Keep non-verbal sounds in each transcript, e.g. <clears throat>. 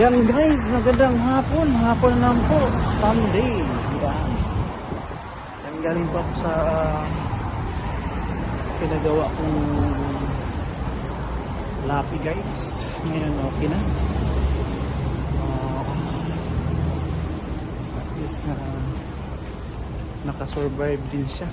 Yan guys, magandang hapon. Hapon na po. Sunday. Yan. Galing pa ako sa ah, pinagawa kong lapi guys. Ngayon okay na. Ah, at least ah, nakasurvive din siya.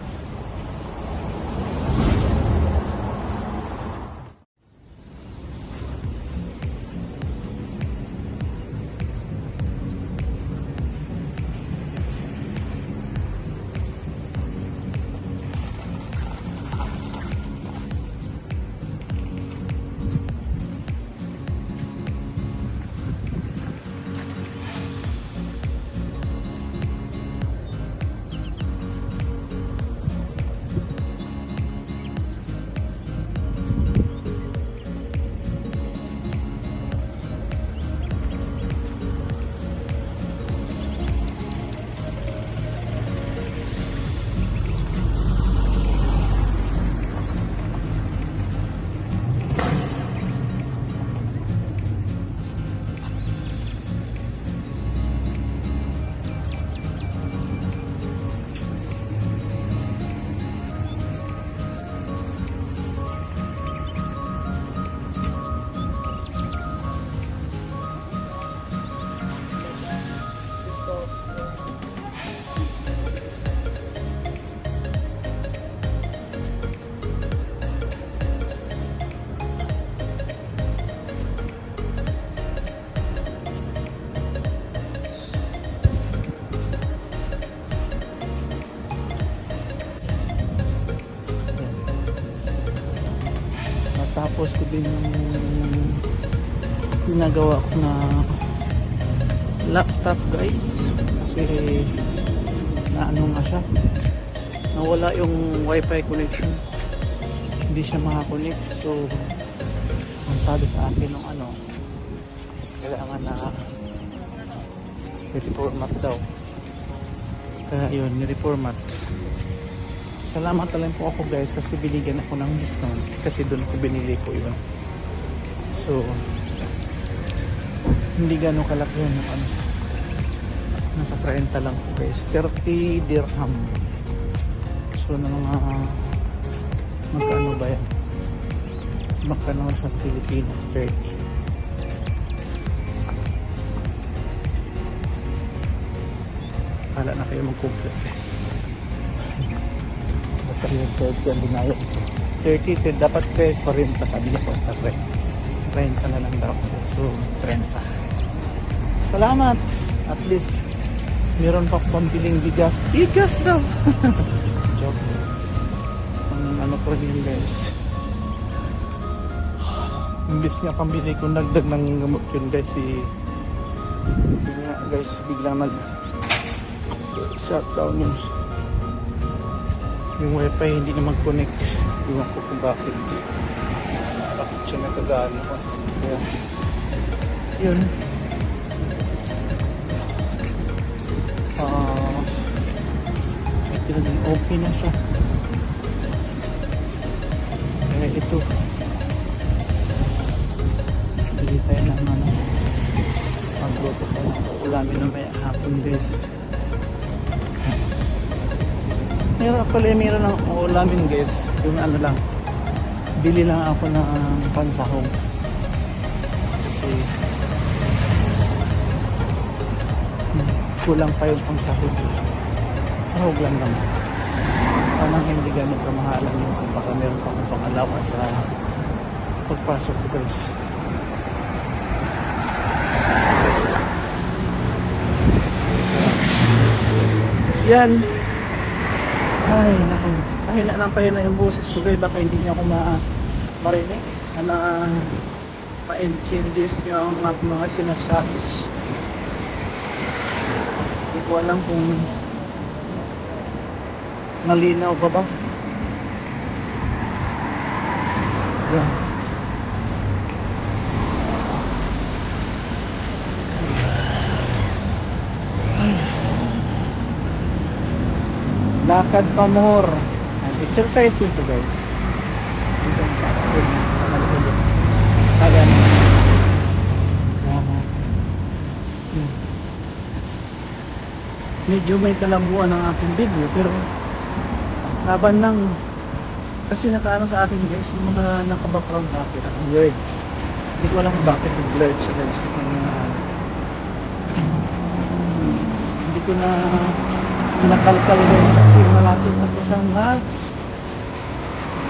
Natapos ko din yung ginagawa ko na laptop guys. Kasi na ano nga siya nawala yung wifi connection. Hindi siya makakonect. So ang sabi sa akin ng ano kailangan na i-reformat daw. Kaya yun ni-reformat salamat na lang po ako guys kasi binigyan ako ng discount kasi doon ako binili ko yun so hindi gano'ng kalaki yun ano nasa 30 lang po guys. 30 dirham. So na mga magkano ba yan? Magkano sa Pilipinas 30 Kala na kayo mag-complete guys basta yung 30 ang binayad 30 to dapat 40 sabi niya po sa 30 na lang daw so 30 salamat. At least meron pa pambiling bigas. Bigas daw! <laughs> Joke ang ano ko rin yun guys. Imbis nga pambili ko nagdag ng gamot yun guys si yun nga guys biglang nag shutdown yung yung wifi hindi na mag-connect. Iwan ko kung bakit. Bakit siya nagkagano kaya yun. Ah din. okay na siya. Kaya ito. Bili tayo ng ano. Magluto tayo. Ng ulamin na may hapon guys Meron actually meron ng ulamin guys. Yung ano lang. Bili lang ako ng pansahog. Kasi hmm, kulang pa yung pansahog. Sahog lang naman. Sana hindi ganun kamahalan yung baka meron pa akong pangalawan sa pagpasok ko guys. Yan. Ay, naku. Pahina ng pahina yung boses ko guys. Baka hindi niya ako ma marinig. Na ma-intindies niyo ang mga, mga sinasabi. Hindi ko alam kung malinaw ba ba. Yan. lakad pa more. And exercise dito guys. Dito ang kapatid pagano medyo may kalambuan ang aking video pero laban ng kasi nakaano sa akin guys yung mga nakabackground bakit ang blurred. Hindi ko alam kung bakit yung blurred siya guys. Yung, ah, hindi ko na nakalkal guys kasi malapit ako sa mag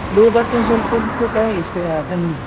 lubat yung cellphone ko guys kaya ganun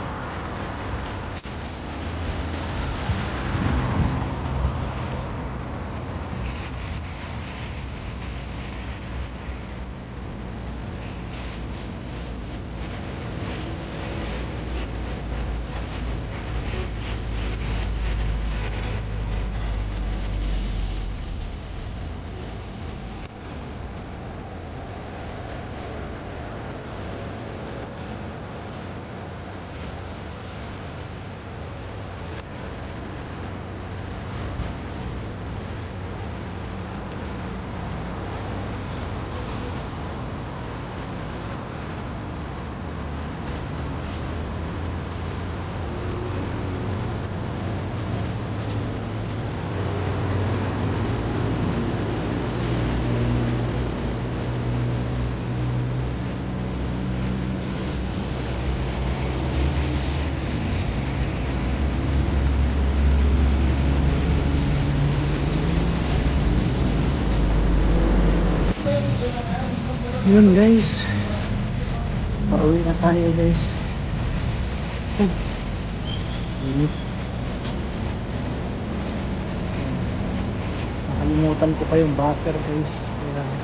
Yun guys. Pauwi na tayo guys. Ay. Init. Nakalimutan ko pa yung butter guys. Kaya ano.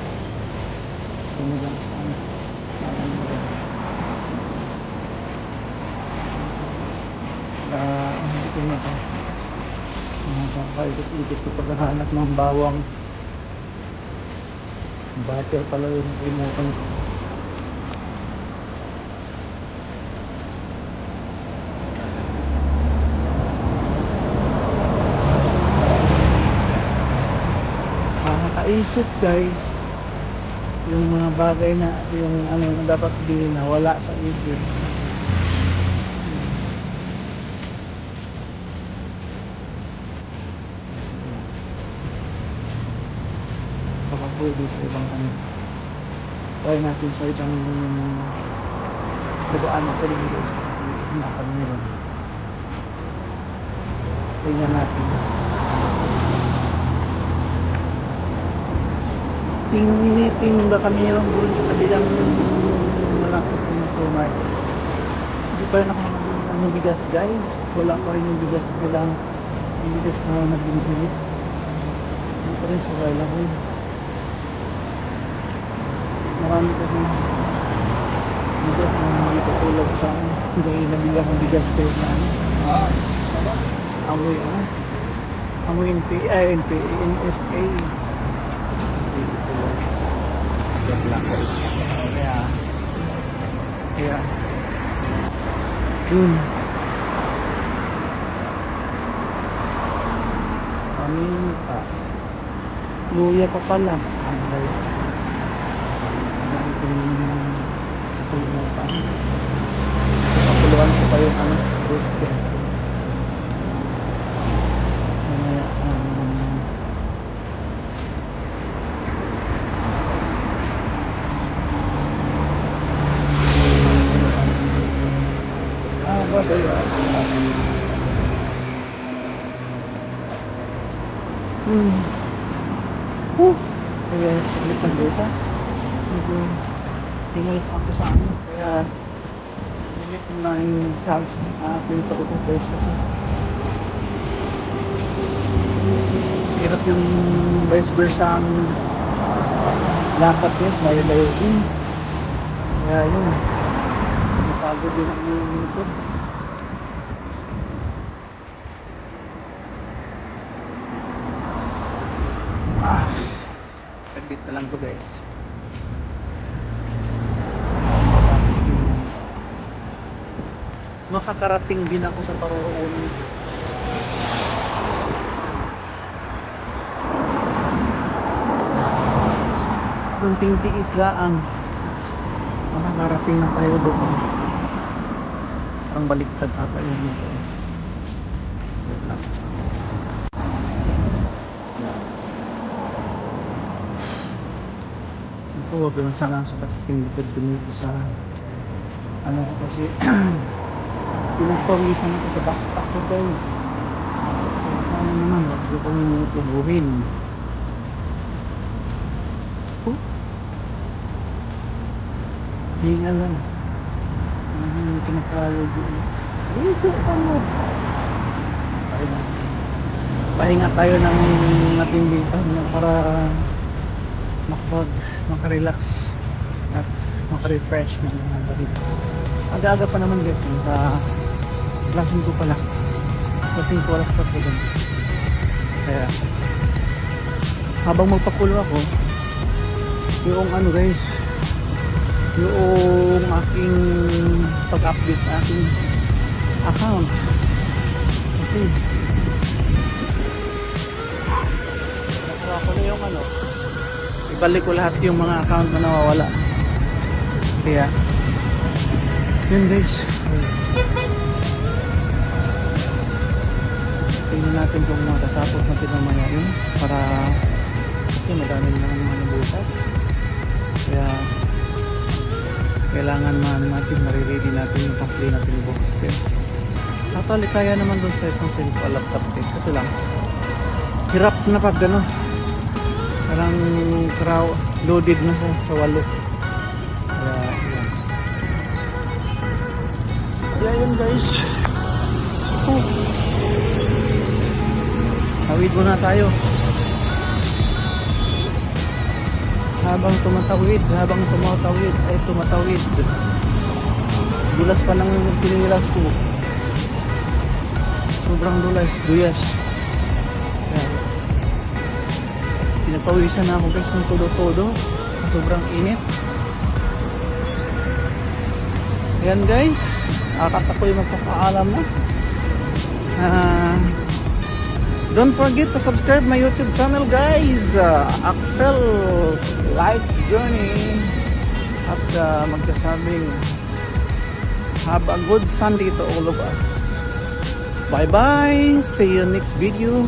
Nakalimutan. Kaya hindi ko na Nasa paikot-ikot ko paghahanap ng bawang Butter pala yung nakalimutan ko. Nakakaisip guys yung mga bagay na yung ano dapat di nawala sa isip. Baka pwede sa ibang ano. Try natin sa ibang Dugaan na pwede dito sa nakal meron. Tingnan natin. Ting-ting baka meron doon sa kabilang malapit ng tumay. Hindi pa rin ako nakabili ng bigas guys. Wala pa rin yung bigas kailangan. Yung bigas ko na binibili. Hindi pa rin yun. Marami kasi bigas na katulad sa ano. Hindi nabili akong bigas kayo sa ano. Amoy ano. Amoy NPA, NPA, NFA. Lang. Kaya, kaya, yun. Paminta. Luya pa pala. Dahil. Ang itong nakalimutan. Kapuluan ko pa yung ano, roasted. Mamaya, um, Ah, ba ba yun? Hmm. Huh. Kaya, saglit lang guys ha. Medyo, tingol pa ako sa ano. Kaya, limit na yung charge ng aking pagkakong guys kasi. Hirap yung vice versa ang lakad guys, layo-layo din. Kaya yun. Napagod din ang yung likod. Ah, saglit na lang to guys. Makakarating din ako sa paroroonan. Kunting tiis laang. Makakarating na tayo doon. Ang baliktad ata yung dito. Ko, pero sana sa patikindipid dito sa ano kasi <clears throat> pinagpawisan ako sa backpack ko guys. Sana naman, huwag ko kong ubuhin. Oh. Hinga lang. Hindi ko nakalog yun. Dito ka mo. Pahinga. Pahinga tayo ng matinding pahinga para makapag, makarelax at makarefresh ng mga balik. Aga-aga pa naman guys, sa klaseng ko pala. Klaseng ko oras pa po dun. Kaya, habang magpakulo ako, yung ano guys, yung aking pag-update sa aking account. Kasi, nakuha na yung ano, ibalik ko lahat yung mga account na nawawala. Kaya, yun guys. Tingnan natin kung matatapos natin mamaya yun para kasi madami naman mga nabutas. Kaya, kailangan man natin mariready natin yung pang-play natin yung box space. Actually, kaya naman dun sa isang cellphone laptop case kasi lang hirap na pag ano parang crowd loaded na sa walo kaya yan kaya yun guys oh. Tawid muna tayo habang tumatawid habang tumatawid ay tumatawid dulas pa ng pinilas ko sobrang dulas duyas Ayan. Pinagpawisan na ako guys ng todo-todo. Sobrang init. Ayan guys. Akat ako yung magpapaalam na. Ah, don't forget to subscribe my YouTube channel guys. Ah, Axel Life Journey. At ah, magkasabing have a good Sunday to all of us. Bye bye. See you next video.